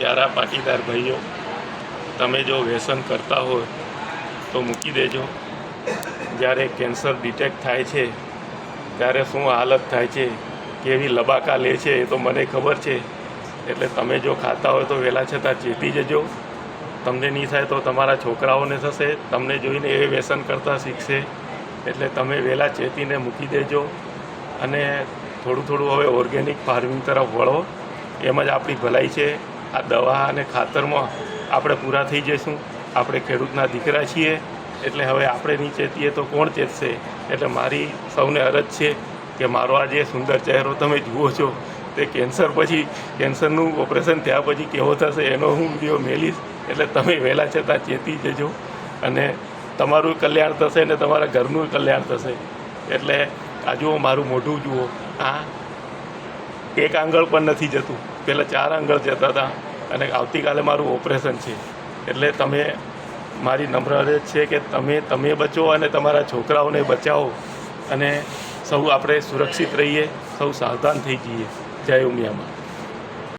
પ્યારા પાટીદાર ભાઈઓ, તમે જો વ્યસન કરતા હોય તો મૂકી દેજો. જ્યારે કેન્સર ડિટેક્ટ થાય છે, ત્યારે શું હાલત થાય છે, કેવી લબાકા લે છે એ તો મને ખબર છે. એટલે તમે જો ખાતા હોય તો વહેલા છતાં ચેતી જજો. તમને નહીં થાય તો તમારા છોકરાઓને થશે, તમને જોઈને એ વ્યસન કરતા શીખશે. એટલે તમે વહેલા ચેતીને મૂકી દેજો અને થોડું થોડું હવે ઓર્ગેનિક ફાર્મિંગ તરફ વળો. એમ જ આપણી ભલાઈ છે. આ દવા અને ખાતરમાં આપણે પૂરા થઈ જઈશું. આપણે ખેડૂતના દીકરા છીએ, એટલે હવે આપણે નહીં ચેતીએ તો કોણ ચેતશે? એટલે મારી સૌને અરજ છે કે મારો આ જે સુંદર ચહેરો તમે જુઓ છો. તે કેન્સર પછી, કેન્સરનું ઓપરેશન થયા પછી કેવો થશે એનો હું વીડિયો મેલીશ. એટલે તમે વહેલા છતાં ચેતી જજો અને તમારું કલ્યાણ થશે ને તમારા ઘરનું કલ્યાણ થશે. એટલે આ જુઓ, મારું મોઢું જુઓ. આ એક આંગળ પણ નથી જતું. પહેલાં ચાર આંગળ જતા હતા અને આવતીકાલે મારું ઓપરેશન છે. એટલે તમે મારી નમ્ર અરજ છે કે તમે તમે બચો અને તમારા છોકરાઓને બચાવો અને સૌ આપણે સુરક્ષિત રહીએ, સૌ સાવધાન થઈ જઈએ. જય ઉમિયામાં.